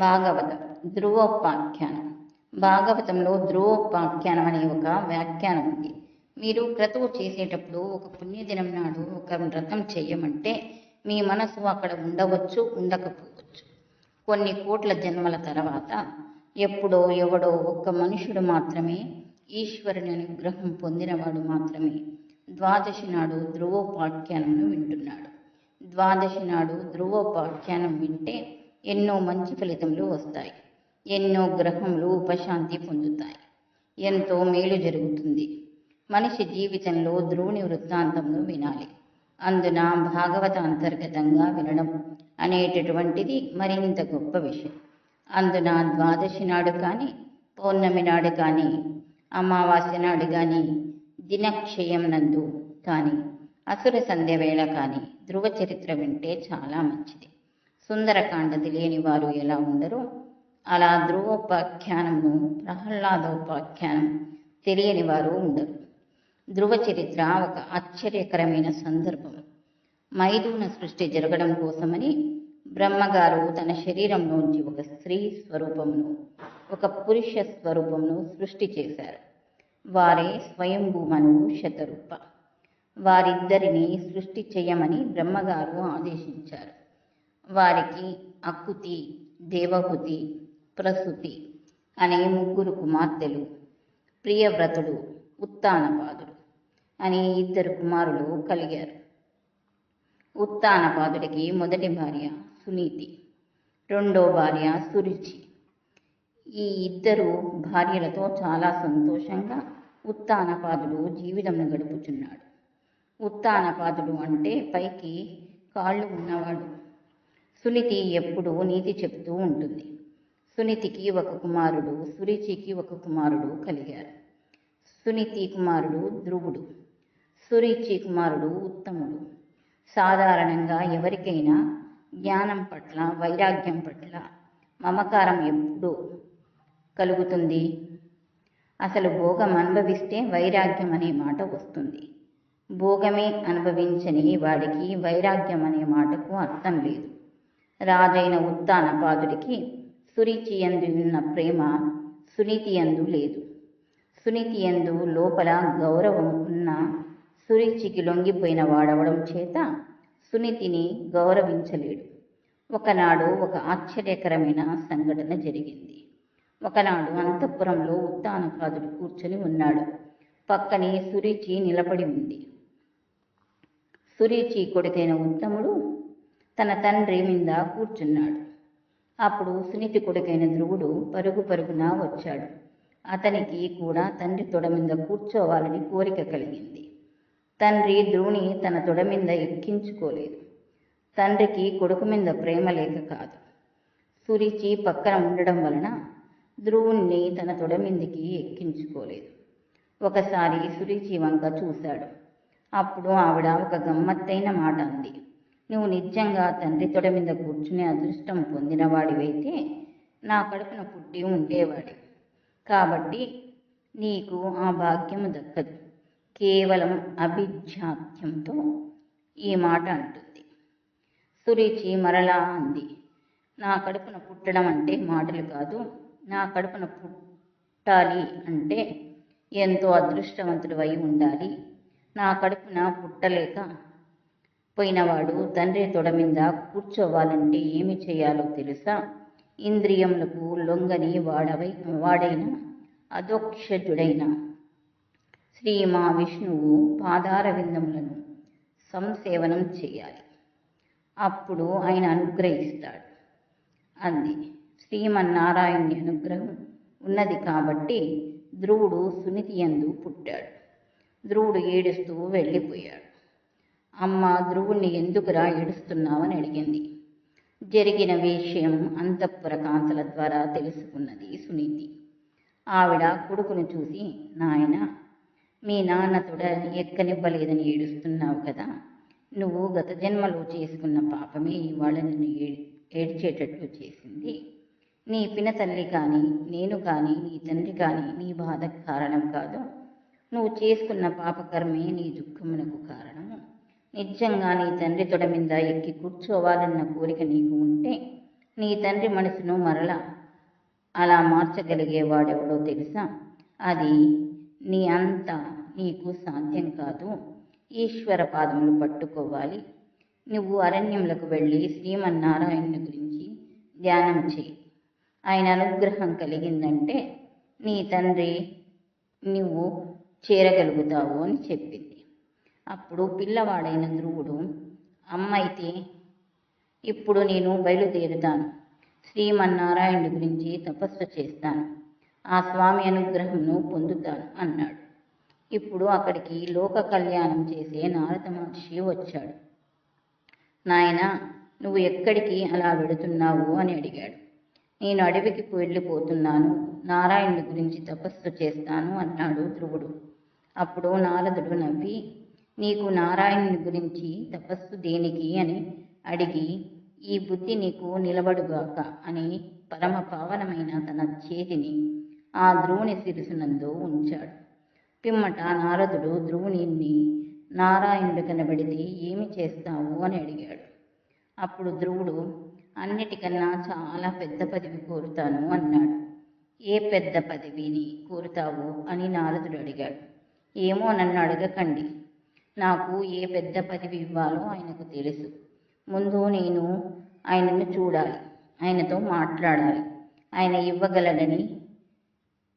భాగవతం ధ్రువోపాఖ్యానం. భాగవతంలో ధ్రువోపాఖ్యానం అనే ఒక వ్యాఖ్యానం ఉంది. మీరు క్రతువు చేసేటప్పుడు ఒక పుణ్యదినం నాడు ఒక వ్రతం చేయమంటే మీ మనసు అక్కడ ఉండవచ్చు ఉండకపోవచ్చు. కొన్ని కోట్ల జన్మల తర్వాత ఎప్పుడో ఎవడో ఒక్క మనుషుడు మాత్రమే ఈశ్వరుని అనుగ్రహం పొందినవాడు మాత్రమే ద్వాదశి నాడు ధ్రువోపాఖ్యానంను వింటున్నాడు. ద్వాదశి నాడు ధ్రువోపాఖ్యానం వింటే ఎన్నో మంచి ఫలితములు వస్తాయి. ఎన్నో గ్రహములు ఉపశాంతి పొందుతాయి. ఎంతో మేలు జరుగుతుంది. మనిషి జీవితంలో ధ్రువుని వృత్తాంతంను వినాలి. అందున భాగవత అంతర్గతంగా వినడం అనేటటువంటిది మరింత గొప్ప విషయం. అందున ద్వాదశి నాడు కానీ పౌర్ణమి నాడు కానీ అమావాస్య నాడు కానీ దినక్షయం నందు కానీ అసుర సంధ్య వేళ కానీ ధ్రువ చరిత్ర వింటే చాలా మంచిది. సుందరకాండ తెలియని వారు ఎలా ఉండరు? అలా ధ్రువోపాఖ్యానము ప్రహ్లాదోపాఖ్యానం తెలియని వారు ఉండరు. ధ్రువ చరిత్ర ఒక ఆశ్చర్యకరమైన సందర్భం. మైథున సృష్టి జరగడం కోసమని బ్రహ్మగారు తన శరీరంలోంచి ఒక స్త్రీ స్వరూపమును ఒక పురుష స్వరూపమును సృష్టి చేశారు. వారే స్వయంభూమను శతరూప. వారిద్దరిని సృష్టి చేయమని బ్రహ్మగారు ఆదేశించారు. వారికి అక్కుతి దేవహుతి ప్రసూతి అనే ముగ్గురు కుమార్తెలు ప్రియవ్రతుడు ఉత్తానపాదుడు అనే ఇద్దరు కుమారులు కలిగారు. ఉత్తానపాదుడికి మొదటి భార్య సునీతి రెండో భార్య సురుచి. ఈ ఇద్దరు భార్యలతో చాలా సంతోషంగా ఉత్తానపాదుడు జీవితం గడుపుచున్నాడు. ఉత్తానపాదుడు అంటే పైకి కాళ్ళు ఉన్నవాడు. సునీతి ఎప్పుడూ నీతి చెప్తూ ఉంటుంది. సునీతికి ఒక కుమారుడు సురుచికి ఒక కుమారుడు కలిగారు. సునీతి కుమారుడు ధ్రువుడు సురుచి కుమారుడు ఉత్తముడు. సాధారణంగా ఎవరికైనా జ్ఞానం పట్ల వైరాగ్యం పట్ల మమకారం ఎప్పుడు కలుగుతుంది. అసలు భోగం అనుభవిస్తే వైరాగ్యం అనే మాట వస్తుంది. భోగమే అనుభవించని వాడికి వైరాగ్యం అనే మాటకు అర్థం లేదు. రాజైన ఉత్తానపాదుడికి సురుచి ఎందు ఉన్న ప్రేమ సునీతి ఎందు లేదు. సునీతి ఎందు లోపల గౌరవం ఉన్న సురుచికి లొంగిపోయిన వాడవడం చేత సునీతిని గౌరవించలేడు. ఒకనాడు ఒక ఆశ్చర్యకరమైన సంఘటన జరిగింది. ఒకనాడు అంతఃపురంలో ఉత్తానపాదుడు కూర్చొని ఉన్నాడు. పక్కనే సురుచి నిలబడి ఉంది. సురుచి కొడుకైన ఉత్తముడు తన తండ్రి మీద కూర్చున్నాడు. అప్పుడు సునీతి కొడుకైన ధ్రువుడు పరుగు పరుగున వచ్చాడు. అతనికి కూడా తండ్రి తొడ మీద కూర్చోవాలని కోరిక కలిగింది. తండ్రి ధ్రువుని తన తొడ మీద ఎక్కించుకోలేదు. తండ్రికి కొడుకు మీద ప్రేమ లేక కాదు. సురిచి పక్కన ఉండడం వలన ధ్రువుణ్ణి తన తొడ మీదకి ఎక్కించుకోలేదు. ఒకసారి సురిచి వంక చూశాడు. అప్పుడు ఆవిడ ఒక గమ్మత్తైన మాట అంది. నువ్వు నిజంగా తండ్రి తొడ మీద కూర్చునే అదృష్టం పొందినవాడివైతే నా కడుపున పుట్టి ఉండేవాడి. కాబట్టి నీకు ఆ భాగ్యము దక్కదు. కేవలం అభిజాత్యంతో ఈ మాట అంటుంది. సురుచి మరలా అంది నా కడుపున పుట్టడం అంటే మాటలు కాదు నా కడుపున పుట్టాలి అంటే ఎంతో అదృష్టవంతుడు అయి ఉండాలి. నా కడుపున పుట్టలేక పోయినవాడు తండ్రి తొడ మీద కూర్చోవాలంటే ఏమి చేయాలో తెలుసా? ఇంద్రియములకు లొంగని వాడవై వాడైన అదోక్షజుడైన శ్రీ మా విష్ణువు పాదార విందములను సంసేవనం చేయాలి. అప్పుడు ఆయన అనుగ్రహిస్తాడు. అంది శ్రీమన్నారాయణ్య అనుగ్రహం ఉన్నది కాబట్టి ధ్రువుడు సునీతి యందు పుట్టాడు. ధ్రువుడు ఏడుస్తూ వెళ్ళిపోయాడు. అమ్మ ధ్రువుణ్ణి ఎందుకురా ఏడుస్తున్నావని అడిగింది. జరిగిన విషయం అంతఃపుర కాంతల ద్వారా తెలుసుకున్నది సునీతి. ఆవిడ కొడుకును చూసి నాయన మీ నాన్న తొడ ఎక్కనివ్వలేదని ఏడుస్తున్నావు కదా. నువ్వు గత జన్మలో చేసుకున్న పాపమే ఇవాళ నిన్ను ఏడ్చేటట్లు చేసింది. నీ పినతల్లి కానీ నేను కానీ నీ తండ్రి కానీ నీ బాధకు కారణం కాదు. నువ్వు చేసుకున్న పాపకర్మే నీ దుఃఖమునకు కారణం. నిజంగా నీ తండ్రి తొడ మీద ఎక్కి కూర్చోవాలన్న కోరిక నీకు ఉంటే నీ తండ్రి మనసును మరల అలా మార్చగలిగేవాడెవడో తెలుసా? అది నీ అంత నీకు సాధ్యం కాదు. ఈశ్వర పాదములు పట్టుకోవాలి. నువ్వు అరణ్యములకు వెళ్ళి శ్రీమన్నారాయణుని గురించి ధ్యానం చేయి. ఆయన అనుగ్రహం కలిగిందంటే నీ తండ్రి నువ్వు చేరగలుగుతావు అని చెప్పింది అప్పుడు పిల్లవాడైన ధ్రువుడు అమ్మ అయితే ఇప్పుడు నేను బయలుదేరుతాను. శ్రీమన్నారాయణుడి గురించి తపస్సు చేస్తాను. ఆ స్వామి అనుగ్రహంను పొందుతాను అన్నాడు. ఇప్పుడు అక్కడికి లోక కళ్యాణం చేసే నారద మహర్షి వచ్చాడు. నాయన నువ్వు ఎక్కడికి అలా వెడుతున్నావు? అని అడిగాడు. నేను అడవికి వెళ్ళిపోతున్నాను. నారాయణుడి గురించి తపస్సు చేస్తాను అన్నాడు ధ్రువుడు. అప్పుడు నారదుడు నవ్వి నీకు నారాయణుని గురించి తపస్సు దేనికి అని అడిగి ఈ బుద్ధి నీకు నిలబడుగాక అని పరమ పావనమైన తన చేతిని ఆ ధ్రువుని శిరసునందు ఉంచాడు. పిమ్మట నారదుడు ధ్రువుని నారాయణుడు కనబడితే ఏమి చేస్తావు? అని అడిగాడు. అప్పుడు ధ్రువుడు అన్నిటికన్నా చాలా పెద్ద పదవి కోరుతాను అన్నాడు. ఏ పెద్ద పదవిని కోరుతావు? అని నారదుడు అడిగాడు. ఏమో నన్ను అడగకండి. నాకు ఏ పెద్ద పదవి ఇవ్వాలో ఆయనకు తెలుసు. ముందు నేను ఆయనను చూడాలి ఆయనతో మాట్లాడాలి. ఆయన ఇవ్వగలడని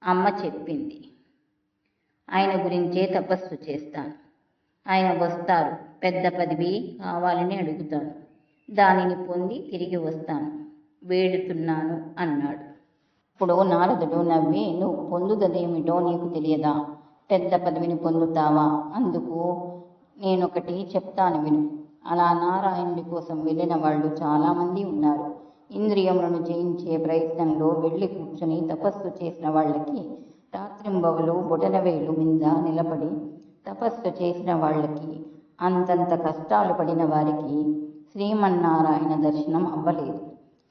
అమ్మ చెప్పింది. ఆయన గురించే తపస్సు చేస్తాను. ఆయన వస్తారు పెద్ద పదవి కావాలని అడుగుతాను. దానిని పొంది తిరిగి వస్తాను. వేడుతున్నాను అన్నాడు. ఇప్పుడు నారదుడు నవ్వి నువ్వు పొందుదదేమిటో నీకు తెలియదా? పెద్ద పదవిని పొందుతావా? అందుకు నేనొకటి చెప్తాను విను. అలా నారాయణుడి కోసం వెళ్ళిన వాళ్ళు చాలామంది ఉన్నారు. ఇంద్రియములను జయించే ప్రయత్నంలో వెళ్ళి కూర్చుని తపస్సు చేసిన వాళ్ళకి రాత్రింబవలు బొటనవేలు మీద నిలబడి తపస్సు చేసిన వాళ్ళకి అంతంత కష్టాలు పడిన వారికి శ్రీమన్నారాయణ దర్శనం అవ్వలేదు.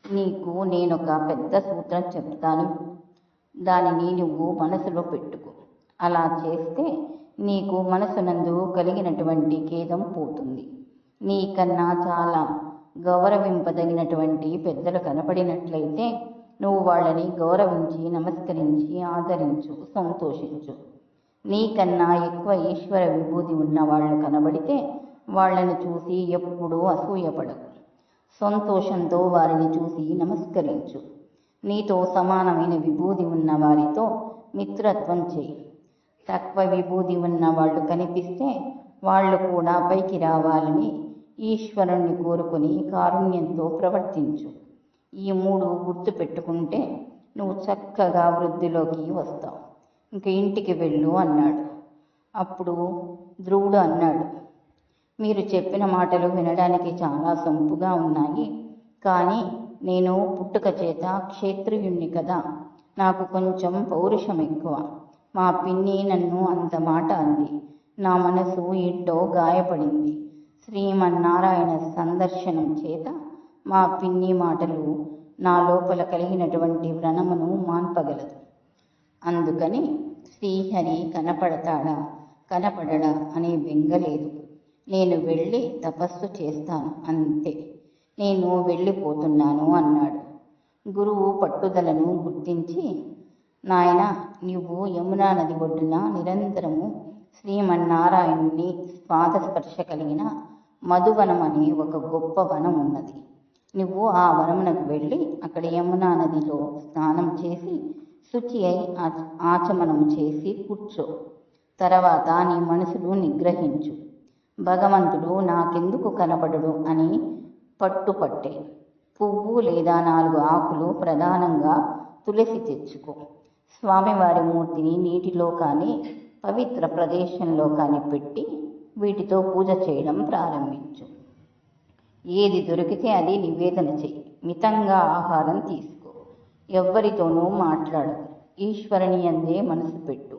నీకు నేనొక పెద్ద సూత్రం చెప్తాను. దానిని నువ్వు మనసులో పెట్టుకో. అలా చేస్తే నీకు మనసునందు కలిగినటువంటి ఖేదం పోతుంది. నీకన్నా చాలా గౌరవింపదగినటువంటి పెద్దలు కనపడినట్లయితే నువ్వు వాళ్ళని గౌరవించి నమస్కరించి ఆదరించు సంతోషించు. నీకన్నా ఎక్కువ ఈశ్వర విభూతి ఉన్న వాళ్ళు కనబడితే వాళ్ళని చూసి ఎప్పుడూ అసూయపడకు. సంతోషంతో వారిని చూసి నమస్కరించు. నీతో సమానమైన విభూతి ఉన్న వారితో మిత్రత్వం చేయి తక్కువ విభూతి ఉన్న వాళ్ళు కనిపిస్తే వాళ్ళు కూడా పైకి రావాలని ఈశ్వరుణ్ణి కోరుకుని కారుణ్యంతో ప్రవర్తించు. ఈ మూడు గుర్తుపెట్టుకుంటే నువ్వు చక్కగా వృద్ధిలోకి వస్తావు. ఇంక ఇంటికి వెళ్ళు అన్నాడు. అప్పుడు ధ్రువుడు అన్నాడు మీరు చెప్పిన మాటలు వినడానికి చాలా సొంపుగా ఉన్నాయి కానీ నేను పుట్టుక చేత క్షేత్రియుణ్ణి కదా. నాకు కొంచెం పౌరుషం ఎక్కువ. మా పిన్ని నన్ను అంత మాట అంది. నా మనసు ఎట్టో గాయపడింది. శ్రీమన్నారాయణ సందర్శనం చేత మా పిన్ని మాటలు నా లోపల కలిగినటువంటి వ్రణమును మాన్పగలదు. అందుకని శ్రీహరి కనపడతాడా? కనపడడా అనే బెంగలేదు నేను వెళ్ళి తపస్సు చేస్తాను అంతే. నేను వెళ్ళిపోతున్నాను అన్నాడు. గురువు పట్టుదలను గుర్తించి నాయన నీవు యమునా నది ఒడ్డున నిరంతరము శ్రీమన్నారాయణుని పాదస్పర్శ కలిగిన మధువనం అనే ఒక గొప్ప వనం ఉన్నది. నువ్వు ఆ వనమునకు వెళ్ళి అక్కడ యమునా నదిలో స్నానం చేసి శుచి అయి ఆచమనం చేసి కూర్చో. తర్వాత నీ మనసును నిగ్రహించు. భగవంతుడు నాకెందుకు కనపడడు అని పట్టుపట్టే. పువ్వు లేదా నాలుగు ఆకులు ప్రధానంగా తులసి తెచ్చుకో. స్వామివారి మూర్తిని నీటిలో కానీ పవిత్ర ప్రదేశంలో కానీ పెట్టి వీటితో పూజ చేయడం ప్రారంభించు. ఏది దొరికితే అది నివేదన చెయ్యి. మితంగా ఆహారం తీసుకో. ఎవ్వరితోనూ మాట్లాడు ఈశ్వరుని అందే మనసు పెట్టు.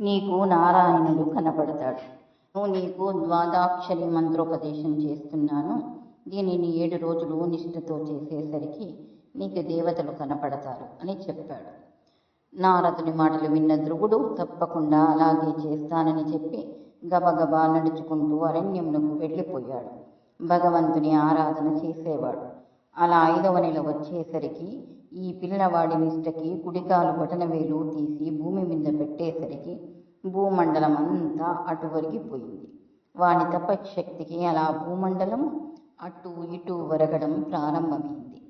నీకు నారాయణుడు కనపడతాడు నువ్వు నీకు ద్వాదాక్షరి మంత్రోపదేశం చేస్తున్నాను. దీనిని ఏడు రోజులు నిష్ఠతో చేసేసరికి నీకు దేవతలు కనపడతారు అని చెప్పాడు. నారదుని మాటలు విన్న ధ్రువుడు తప్పకుండా అలాగే చేస్తానని చెప్పి గబగబా నడుచుకుంటూ అరణ్యమునకు వెళ్ళిపోయాడు. భగవంతుని ఆరాధన చేసేవాడు. అలా ఐదవ నెల వచ్చేసరికి ఈ పిల్లవాడి నిష్టకి కుడికాలు బటనవేలు తీసి భూమి మీద పెట్టేసరికి భూమండలం అంతా అటు వరిగిపోయింది వాని తపశక్తికి అలా భూమండలం అటు ఇటు వరగడం ప్రారంభమైంది.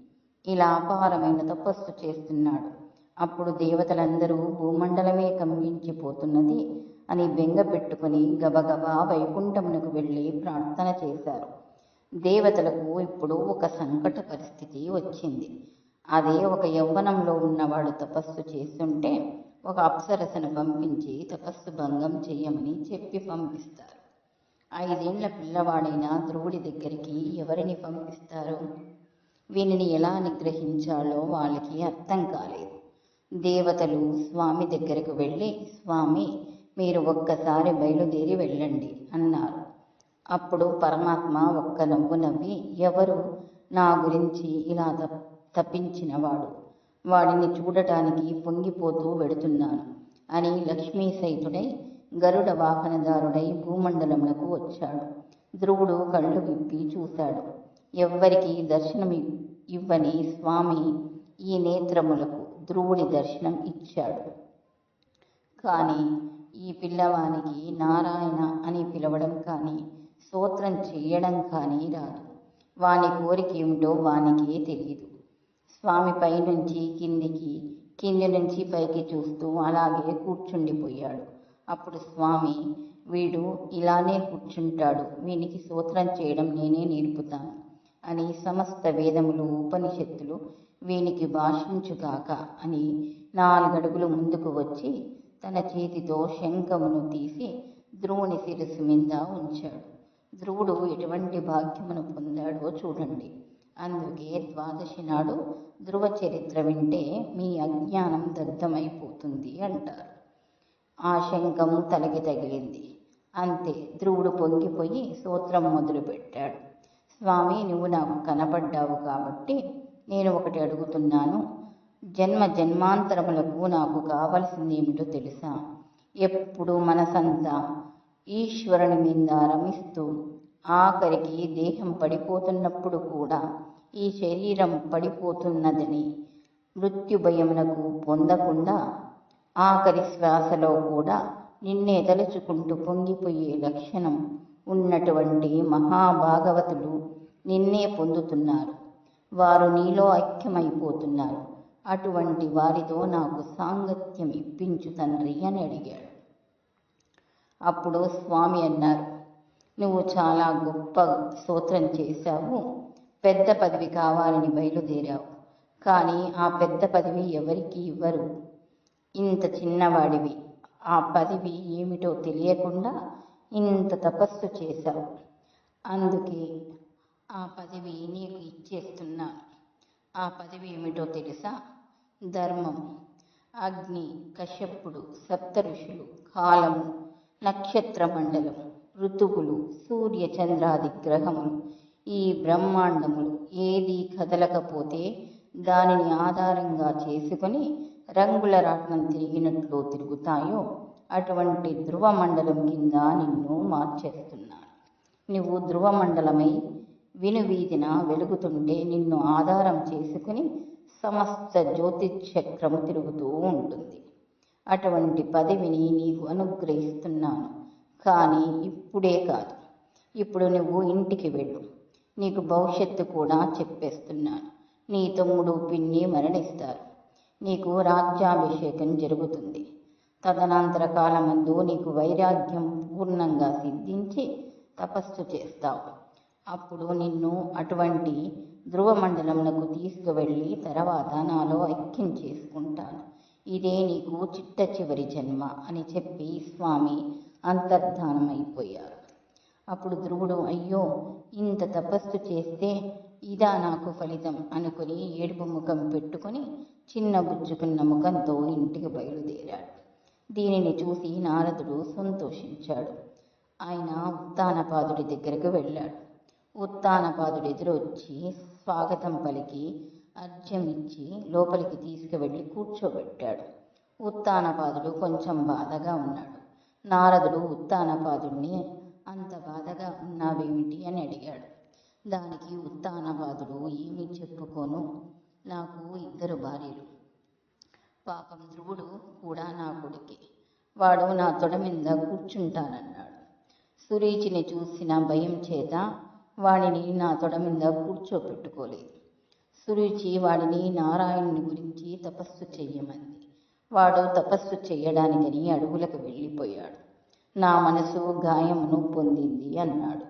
ఇలా అపారమైన తపస్సు చేస్తున్నాడు. అప్పుడు దేవతలందరూ భూమండలమే కంపించిపోతున్నది అని బెంగ పెట్టుకుని గబగబా వైకుంఠమునకు వెళ్ళి ప్రార్థన చేశారు. దేవతలకు ఇప్పుడు ఒక సంకట పరిస్థితి వచ్చింది. అదే ఒక యవ్వనంలో ఉన్నవాడు తపస్సు చేస్తుంటే ఒక అప్సరసను పంపించి తపస్సు భంగం చేయమని చెప్పి పంపిస్తారు. ఐదేండ్ల పిల్లవాడైన ధ్రువుడి దగ్గరికి ఎవరిని పంపిస్తారు? వీనిని ఎలా నిగ్రహించాలో వాళ్ళకి అర్థం కాలేదు. దేవతలు స్వామి దగ్గరకు వెళ్ళి స్వామి మీరు ఒక్కసారి బయలుదేరి వెళ్ళండి అన్నారు. అప్పుడు పరమాత్మ ఒక్క నవ్వు నవ్వి ఎవరు? నా గురించి ఇలా తప్పించినవాడు. వాడిని చూడటానికి పొంగిపోతూ వెడుతున్నాను అని లక్ష్మీ సైతుడై గరుడ వాహనదారుడై భూమండలములకు వచ్చాడు. ధ్రువుడు కళ్ళు విప్పి చూశాడు. ఎవ్వరికీ దర్శనం ఇవ్వని స్వామి ఈ నేత్రములకు ధ్రువుడి దర్శనం ఇచ్చాడు. కానీ ఈ పిల్లవానికి నారాయణ అని పిలవడం కానీ స్తోత్రం చేయడం కానీ రాదు. వాని కోరిక ఏమిటో వానికే తెలియదు స్వామి పైనుంచి కిందికి కింది నుంచి పైకి చూస్తూ అలాగే కూర్చుండిపోయాడు. అప్పుడు స్వామి వీడు ఇలానే కూర్చుంటాడు. వీనికి స్తోత్రం చేయడం నేనే నేర్పుతాను. అని సమస్త వేదములు ఉపనిషత్తులు వీనికి భాషించుగాక అని నాలుగడుగులు ముందుకు వచ్చి తన చేతితో శంఖమును తీసి ధ్రువుని శిరస్సు మీద ఉంచాడు. ధ్రువుడు ఎటువంటి భాగ్యమును పొందాడో చూడండి. అందుకే ద్వాదశి నాడు ధ్రువ చరిత్ర వింటే మీ అజ్ఞానం దగ్ధమైపోతుంది అంటారు. ఆ శంఖము తలకి తగిలింది. అంతే ధ్రువుడు పొంగిపోయి సూత్రం మొదలుపెట్టాడు. స్వామి నువ్వు నాకు కనపడ్డావు కాబట్టి నేను ఒకటి అడుగుతున్నాను. జన్మ జన్మాంతరములకు నాకు కావలసింది ఏమిటో తెలుసా? ఎప్పుడు మనసంతా ఈశ్వరుని మీద రమిస్తూ ఆఖరికి దేహం పడిపోతున్నప్పుడు కూడా ఈ శరీరం పడిపోతున్నదని మృత్యు భయమునకు పొందకుండా ఆఖరి శ్వాసలో కూడా నిన్నే తలుచుకుంటూ పొంగిపోయే లక్షణం ఉన్నటువంటి మహాభాగవతులు నిన్నే పొందుతున్నారు. వారు నీలో ఐక్యమైపోతున్నారు. అటువంటి వారితో నాకు సాంగత్యం ఇప్పించు తండ్రి అని అడిగాడు. అప్పుడు స్వామి అన్నారు నువ్వు చాలా గొప్ప స్తోత్రం చేశావు. పెద్ద పదవి కావాలని బయలుదేరావు. కానీ ఆ పెద్ద పదవి ఎవరికి ఇవ్వరు. ఇంత చిన్నవాడివి. ఆ పదవి ఏమిటో తెలియకుండా ఇంత తపస్సు చేశావు. అందుకే ఆ పదవి నీకు ఇచ్చేస్తున్నాను ఆ పదవి ఏమిటో తెలుసా? ధర్మం. అగ్ని కశ్యపుడు సప్త ఋషులు కాలము నక్షత్ర మండలం ఋతువులు సూర్య చంద్రాది గ్రహములు. ఈ బ్రహ్మాండములు ఏది కదలకపోతే దానిని ఆధారంగా చేసుకొని రంగుల రాట్నం తిరిగినట్లు తిరుగుతాయో అటువంటి ధ్రువ మండలం కింద నిన్ను మార్చేస్తున్నాను. నువ్వు ధ్రువ మండలమై వినువీధిన వెలుగుతుంటే నిన్ను ఆధారం చేసుకుని సమస్త జ్యోతిచక్రము తిరుగుతూ ఉంటుంది. అటువంటి పదవిని నీకు అనుగ్రహిస్తున్నాను. కానీ ఇప్పుడే కాదు. ఇప్పుడు నువ్వు ఇంటికి వెళ్ళు. నీకు భవిష్యత్తు కూడా చెప్పేస్తున్నాను. నీ తమ్ముడు పిన్ని మరణిస్తారు. నీకు రాజ్యాభిషేకం జరుగుతుంది. తదనంతర కాలమందు నీకు వైరాగ్యం పూర్ణంగా సిద్ధించి తపస్సు చేస్తావు. అప్పుడు నిన్ను అటువంటి ధ్రువ మండలమునకు తీసుకువెళ్ళి తర్వాత నాలో ఐక్యం చేసుకుంటాను. ఇదే నీకు చిట్ట చివరి జన్మ అని చెప్పి స్వామి అంతర్ధానమైపోయారు. అప్పుడు ధ్రువుడు అయ్యో ఇంత తపస్సు చేస్తే ఇదా నాకు ఫలితం అనుకుని ఏడుపు ముఖం పెట్టుకుని చిన్న బుచ్చుకున్న ముఖంతో ఇంటికి బయలుదేరాడు. దీనిని చూసి నారదుడు సంతోషించాడు. ఆయన ఉత్తానపాదుడి దగ్గరకు వెళ్ళాడు. ఉత్తానపాదుడు ఎదురొచ్చి స్వాగతం పలికి అర్ఘ్యం ఇచ్చి లోపలికి తీసుకువెళ్ళి కూర్చోబెట్టాడు. ఉత్తానపాదుడు కొంచెం బాధగా ఉన్నాడు. నారదుడు ఉత్తానపాదుడిని అంత బాధగా ఉన్నావేమిటి? అని అడిగాడు. దానికి ఉత్తానపాదుడు ఏమీ చెప్పుకోను? నాకు ఇద్దరు భార్యలు. పాపం ధ్రువుడు కూడా నా కొడుకే. వాడు నా తొడ మీద కూర్చుంటానన్నాడు. సురీచిని చూసిన భయం చేత వాడిని నా తొడ మీద కూర్చోపెట్టుకోలేదు. సురుచి వాడిని నారాయణుని గురించి తపస్సు చెయ్యమంది. వాడు తపస్సు చెయ్యడానికని అడుగులకు వెళ్ళిపోయాడు. నా మనసు గాయమును పొందింది అన్నాడు.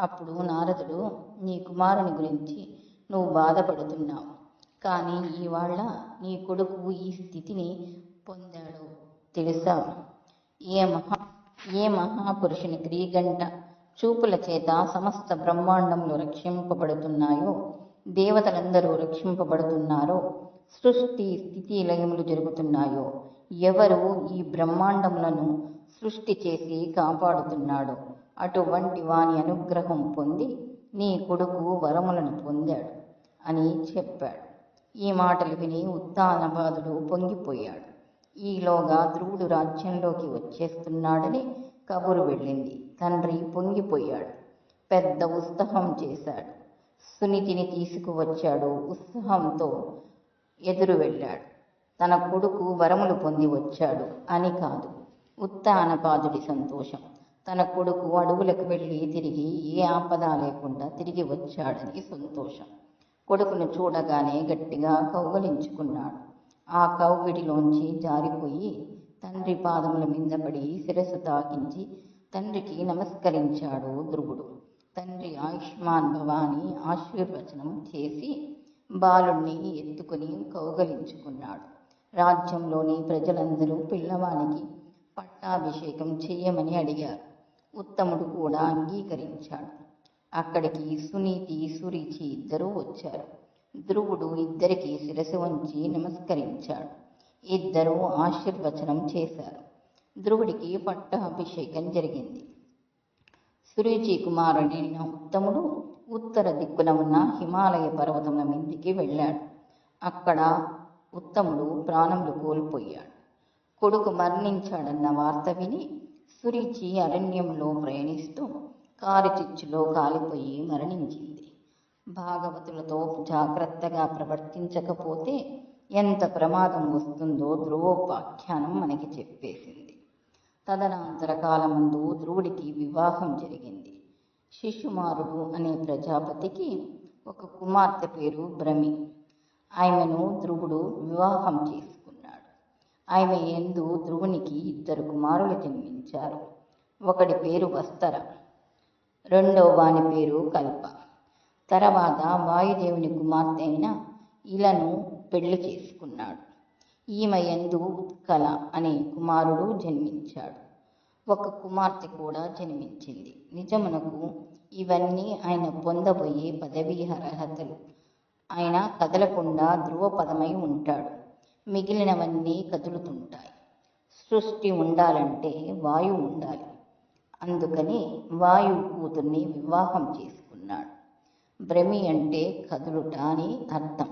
అప్పుడు నారదుడు నీ కుమారుని గురించి నువ్వు బాధపడుతున్నావు. కానీ ఇవాళ నీ కొడుకు ఈ స్థితిని పొందాడు తెలుసా? ఏ మహా ఏ మహాపురుషుని క్రీగంట చూపుల చేత సమస్త బ్రహ్మాండములు రక్షింపబడుతున్నాయో దేవతలందరూ రక్షింపబడుతున్నారో సృష్టి స్థితి లయములు జరుగుతున్నాయో ఎవరు ఈ బ్రహ్మాండములను సృష్టి చేసి కాపాడుతున్నాడో అటువంటి వాని అనుగ్రహం పొంది నీ కొడుకు వరములను పొందాడు అని చెప్పాడు. ఈ మాటలు విని ఉత్తానబాదుడు పొంగిపోయాడు. ఈలోగా ధ్రువుడు రాజ్యంలోకి వచ్చేస్తున్నాడని కబురు వెళ్ళింది. తండ్రి పొంగిపోయాడు. పెద్ద ఉత్సాహం చేశాడు. సునీతిని తీసుకువచ్చాడు. ఉత్సాహంతో ఎదురు వెళ్ళాడు. తన కొడుకు వరములు పొంది వచ్చాడు. అని కాదు. ఉత్తానపాదుడి సంతోషం. తన కొడుకు అడవులకు వెళ్ళి తిరిగి ఏ ఆపద లేకుండా తిరిగి వచ్చాడని సంతోషం. కొడుకును చూడగానే గట్టిగా కౌగలించుకున్నాడు. ఆ కౌగిడిలోంచి జారిపోయి తండ్రి పాదముల మీద పడి శిరస్సు తాకించి తండ్రికి నమస్కరించాడు ధ్రువుడు. తండ్రి ఆయుష్మాన్ భవాని ఆశీర్వచనం చేసి బాలుణ్ణి ఎత్తుకుని కౌగలించుకున్నాడు. రాజ్యంలోని ప్రజలందరూ పిల్లవానికి పట్టాభిషేకం చేయమని అడిగారు. ఉత్తముడు కూడా అంగీకరించాడు. అక్కడికి సునీతి సురీచి ఇద్దరూ వచ్చారు. ధ్రువుడు ఇద్దరికి శిరసు వంచి నమస్కరించాడు. ఇద్దరూ ఆశీర్వచనం చేశారు. ధ్రువుడికి పట్టాభిషేకం జరిగింది. సురుచి కుమారుడైన ఉత్తముడు ఉత్తర దిక్కున ఉన్న హిమాలయ పర్వతముల మీదికి వెళ్ళాడు. అక్కడ ఉత్తముడు ప్రాణములు కోల్పోయాడు. కొడుకు మరణించాడన్న వార్త విని సురిచి అరణ్యంలో ప్రయాణిస్తూ కారిచిచ్చులో కాలిపోయి మరణించింది. భాగవతులతో జాగ్రత్తగా ప్రవర్తించకపోతే ఎంత ప్రమాదం వస్తుందో ధ్రువోపాఖ్యానం మనకి చెప్పేసింది. తదనంతర కాలమందు ధ్రువుడికి వివాహం జరిగింది. శిశుమారుడు అనే ప్రజాపతికి ఒక కుమార్తె పేరు భ్రమి. ఆమెను ధ్రువుడు వివాహం చేసుకున్నాడు. ఆమె ఎందు ధ్రువునికి ఇద్దరు కుమారులు జన్మించారు. ఒకడి పేరు వస్తర. రెండో వాని పేరు కల్ప. తర్వాత వాయుదేవుని కుమార్తె అయిన ఇలను పెళ్ళి చేసుకున్నాడు. ఈమె ఎందు ఉత్కల అనే కుమారుడు జన్మించాడు. ఒక కుమార్తె కూడా జన్మించింది. నిజమునకు ఇవన్నీ ఆయన పొందబోయే పదవీ అర్హతలు. ఆయన కదలకుండా ధ్రువపదమై ఉంటాడు. మిగిలినవన్నీ కదులుతుంటాయి. సృష్టి ఉండాలంటే వాయువు ఉండాలి. అందుకని వాయువు కూతుర్ని వివాహం చేసుకున్నాడు. భ్రమి అంటే కదులుట అని అర్థం.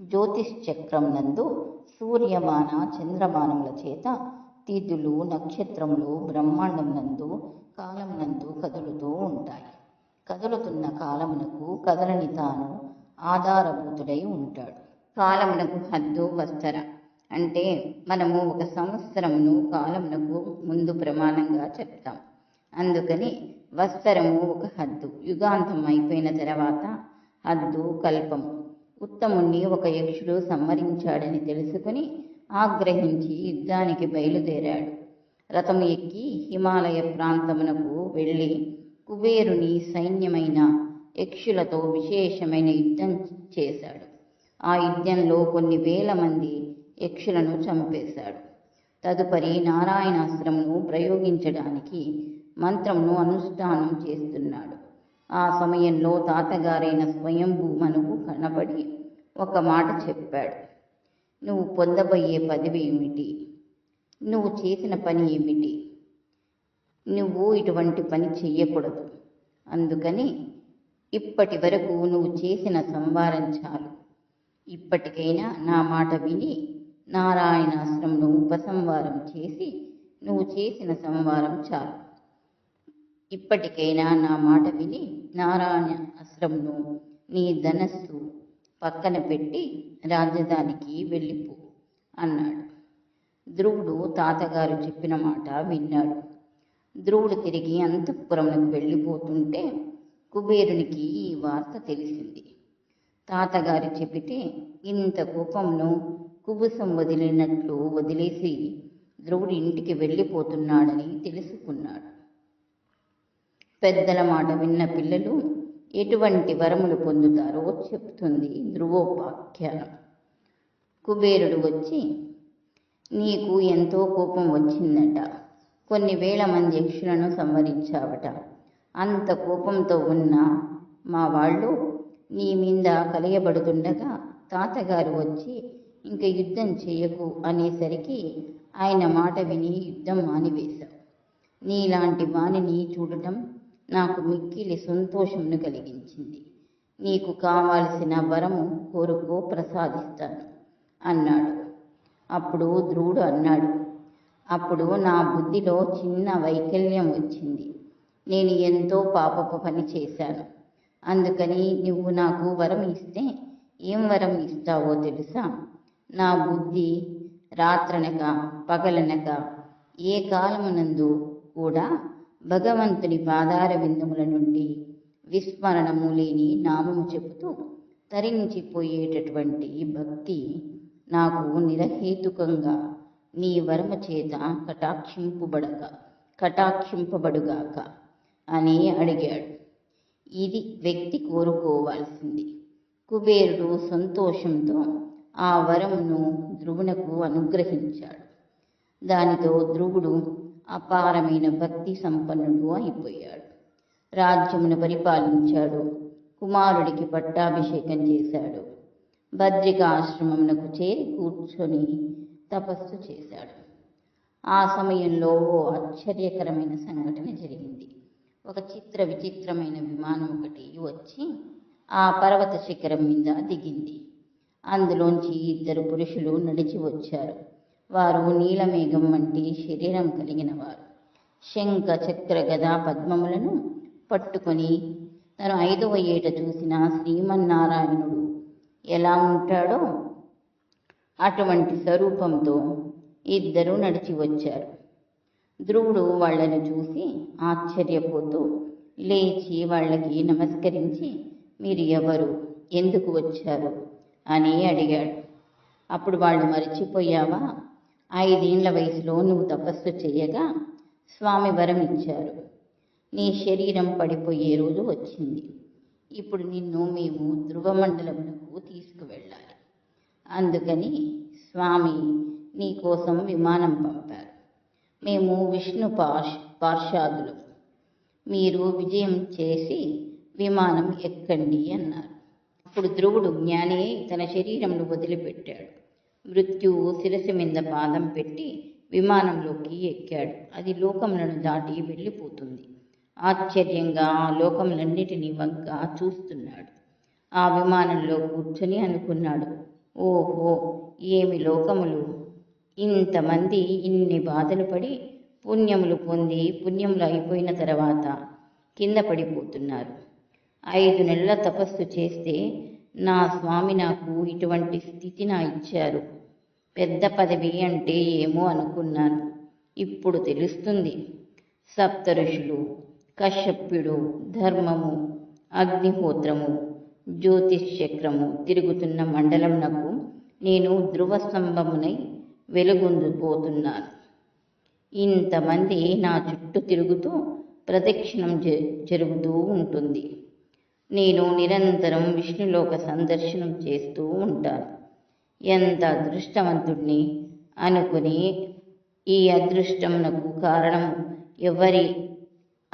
జ్యోతిష్ చక్రం నందు సూర్యమాన చంద్రమానముల చేత తిథులు నక్షత్రములు బ్రహ్మాండం నందు కాలం నందు కదులుతూ ఉంటాయి. కదులుతున్న కాలమునకు కదలని తాను ఆధారభూతుడై ఉంటాడు. కాలమునకు హద్దు వస్తర అంటే మనము ఒక సంవత్సరమును కాలమునకు ముందు ప్రమాణంగా చెప్తాం. అందుకని వస్త్రము ఒక హద్దు. యుగాంతం అయిపోయిన తర్వాత హద్దు కల్పము ఉత్తముణ్ణి ఒక యక్షుడు సంహరించాడని తెలుసుకుని ఆగ్రహించి యుద్ధానికి బయలుదేరాడు. రథము ఎక్కి హిమాలయ ప్రాంతమునకు వెళ్ళి కుబేరుని సైన్యమైన యక్షులతో విశేషమైన యుద్ధం చేశాడు. ఆ యుద్ధంలో కొన్ని వేల మంది యక్షులను చంపేశాడు. తదుపరి నారాయణాస్త్రమును ప్రయోగించడానికి మంత్రమును అనుష్ఠానం చేస్తున్నాడు. ఆ సమయంలో తాతగారైన స్వయంభూమణువు కనబడి ఒక మాట చెప్పాడు. నువ్వు పొందబోయే పదవి ఏమిటి? నువ్వు చేసిన పని ఏమిటి? నువ్వు ఇటువంటి పని చెయ్యకూడదు. అందుకని ఇప్పటి వరకు నువ్వు చేసిన సంవారం చాలు. ఇప్పటికైనా నా మాట విని నారాయణాశ్రమంను ఉపసంహారం చేసి నువ్వు చేసిన సంవారం చాలు. ఇప్పటికైనా నా మాట విని నారాయణ ఆశ్రమంను నీ ధనస్సు పక్కన పెట్టి రాజధానికి వెళ్ళిపో అన్నాడు. ధ్రువుడు తాతగారు చెప్పిన మాట విన్నాడు. ధ్రువుడు తిరిగి అంతఃపురమునకు వెళ్ళిపోతుంటే కుబేరునికి ఈ వార్త తెలిసింది. తాతగారు చెబితే ఇంత కోపంను కుబుసం వదిలినట్లు వదిలేసి ధ్రువుడు ఇంటికి వెళ్ళిపోతున్నాడని తెలుసుకున్నాడు. పెద్దల మాట విన్న పిల్లలు ఎటువంటి వరములు పొందుతారో చెప్తుంది ధ్రువోపాఖ్యానం. కుబేరుడు వచ్చి నీకు ఎంతో కోపం వచ్చిందట. కొన్ని వేల మంది యక్షులను సంవరించావట. అంత కోపంతో ఉన్న మా వాళ్ళు నీ మీద కలియబడుతుండగా తాతగారు వచ్చి ఇంక యుద్ధం చేయకు అనేసరికి ఆయన మాట విని యుద్ధం మానివేశావు నీలాంటి వాణిని చూడటం నాకు మిక్కిలి సంతోషమును కలిగించింది. నీకు కావాల్సిన వరము కోరుకో ప్రసాదిస్తాను అన్నాడు. అప్పుడు ధ్రువుడు అన్నాడు అప్పుడు నా బుద్ధిలో చిన్న వైకల్యం వచ్చింది. నేను ఎంతో పాపపు పని చేశాను. అందుకని నువ్వు నాకు వరం ఇస్తే ఏం వరం ఇస్తావో తెలుసా? నా బుద్ధి రాత్రనక పగలనక ఏ కాలమునందు కూడా భగవంతుని పాదార విందముల నుండి విస్మరణము లేని నామము చెబుతూ తరించిపోయేటటువంటి భక్తి నాకు నిరహేతుకంగా నీ వరమ చేత కటాక్షింపుబడక కటాక్షింపబడుగాక అని అడిగాడు. ఇది వ్యక్తి కోరుకోవాల్సింది. కుబేరుడు సంతోషంతో ఆ వరమును ధ్రువునకు అనుగ్రహించాడు. దానితో ధ్రువుడు అపారమైన భక్తి సంపన్నుడు అయిపోయాడు. రాజ్యమును పరిపాలించాడు. కుమారుడికి పట్టాభిషేకం చేశాడు. భద్రిక ఆశ్రమమునకు చేరి కూర్చొని తపస్సు చేశాడు. ఆ సమయంలో ఓ ఆశ్చర్యకరమైన సంఘటన జరిగింది. ఒక చిత్ర విచిత్రమైన విమానం ఒకటి వచ్చి ఆ పర్వత శిఖరం మీద దిగింది. అందులోంచి ఇద్దరు పురుషులు నడిచి వచ్చారు. వారు నీలమేఘం వంటి శరీరం కలిగిన వారు శంఖ చక్ర గదా పద్మములను పట్టుకొని తను ఐదవ ఏట చూసిన శ్రీమన్నారాయణుడు ఎలా ఉంటాడో అటువంటి స్వరూపంతో ఇద్దరు నడిచి వచ్చారు. ధ్రువుడు వాళ్ళని చూసి ఆశ్చర్యపోతూ లేచి వాళ్ళకి నమస్కరించి మీరు ఎవరు? ఎందుకు వచ్చారు? అని అడిగాడు. అప్పుడు వాళ్ళు మర్చిపోయావా? ఐదేండ్ల వయసులో నువ్వు తపస్సు చేయగా స్వామి వరం ఇచ్చారు. నీ శరీరం పడిపోయే రోజు వచ్చింది. ఇప్పుడు నిన్ను మేము ధ్రువమండలమునకు తీసుకువెళ్ళాలి. అందుకని స్వామి నీ కోసం విమానం పంపారు. మేము విష్ణు పార్ష్ పార్షాదులు. మీరు విజయం చేసి విమానం ఎక్కండి అన్నారు. అప్పుడు ధ్రువుడు జ్ఞాని తన శరీరంను వదిలిపెట్టాడు. మృత్యువు శిరస్సు మీద పాదం పెట్టి విమానంలోకి ఎక్కాడు. అది లోకములను దాటి వెళ్ళిపోతుంది. ఆశ్చర్యంగా ఆ లోకములన్నిటినీ వంక చూస్తున్నాడు. ఆ విమానంలో కూర్చొని అనుకున్నాడు. ఓహో ఏమి లోకములు? ఇంతమంది ఇన్ని బాధలు పడి పుణ్యములు పొంది పుణ్యములు అయిపోయిన తర్వాత కింద పడిపోతున్నారు. ఐదు నెలల తపస్సు చేస్తే నా స్వామి నాకు ఇటువంటి స్థితి నా ఇచ్చారు. పెద్ద పదవి అంటే ఏమో అనుకున్నాను. ఇప్పుడు తెలుస్తుంది. సప్త ఋషులు కశ్యప్యుడు ధర్మము అగ్నిహోత్రము జ్యోతిష్ చక్రము తిరుగుతున్న మండలంనకు నేను ధ్రువ స్తంభమునై వెలుగొందిపోతున్నాను. ఇంతమంది నా చుట్టూ తిరుగుతూ ప్రదక్షిణం జ జరుగుతూ ఉంటుంది. నేను నిరంతరం విష్ణులోక సందర్శనం చేస్తూ ఉంటాను. ఎంత అదృష్టవంతుడిని అనుకుని ఈ అదృష్టమునకు కారణం ఎవరి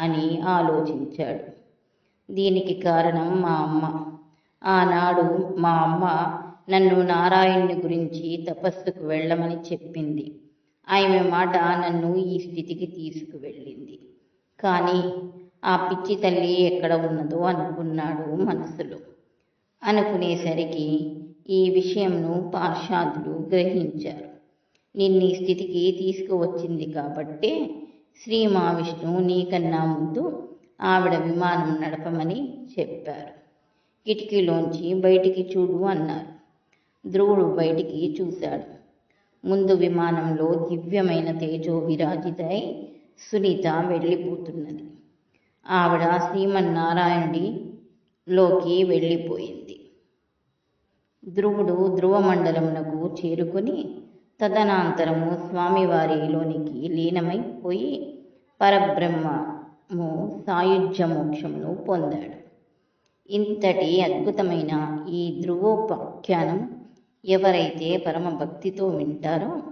అని ఆలోచించాడు. దీనికి కారణం మా అమ్మ. ఆనాడు మా అమ్మ నన్ను నారాయణుని గురించి తపస్సుకు వెళ్ళమని చెప్పింది. ఆమె మాట నన్ను ఈ స్థితికి తీసుకువెళ్ళింది. కానీ ఆ పిచ్చి తల్లి ఎక్కడ ఉన్నదో అనుకున్నాడు మనసులో. అనుకునేసరికి ఈ విషయంను పార్షాదులు గ్రహించారు. నిన్న ఈ స్థితికి తీసుకువచ్చింది కాబట్టే శ్రీ మహావిష్ణువు నీకన్నా ముందు ఆవిడ విమానం నడపమని చెప్పారు. కిటికీలోంచి బయటికి చూడు అన్నారు. ధ్రువుడు బయటికి చూశాడు. ముందు విమానంలో దివ్యమైన తేజో విరాజితై సునీత వెళ్ళిపోతున్నది. ఆవిడ శ్రీమన్నారాయణుడిలోకి వెళ్ళిపోయింది. ధ్రువుడు ధ్రువమండలమునకు చేరుకొని తదనంతరము స్వామివారిలోనికి లీనమైపోయి పరబ్రహ్మము సాయుధ్య మోక్షమును పొందాడు. ఇంతటి అద్భుతమైన ఈ ధ్రువోపాఖ్యానం ఎవరైతే పరమభక్తితో వింటారో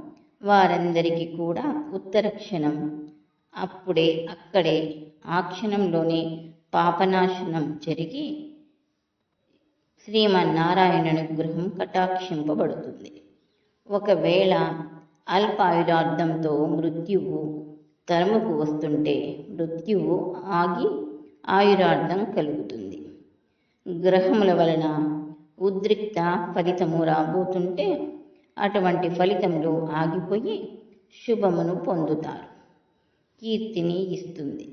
వారందరికీ కూడా ఉత్తర క్షణం అప్పుడే అక్కడే ఆ క్షణంలోనే పాపనాశనం జరిగి శ్రీమన్నారాయణ గృహం కటాక్షింపబడుతుంది. ఒకవేళ అల్పాయురార్థంతో మృత్యువు తరముకు వస్తుంటే మృత్యువు ఆగి ఆయురార్థం కలుగుతుంది. గ్రహముల వలన ఉద్రిక్త ఫలితము రాబోతుంటే అటువంటి ఫలితములు ఆగిపోయి శుభమును పొందుతారు. కీర్తిని ఇస్తుంది.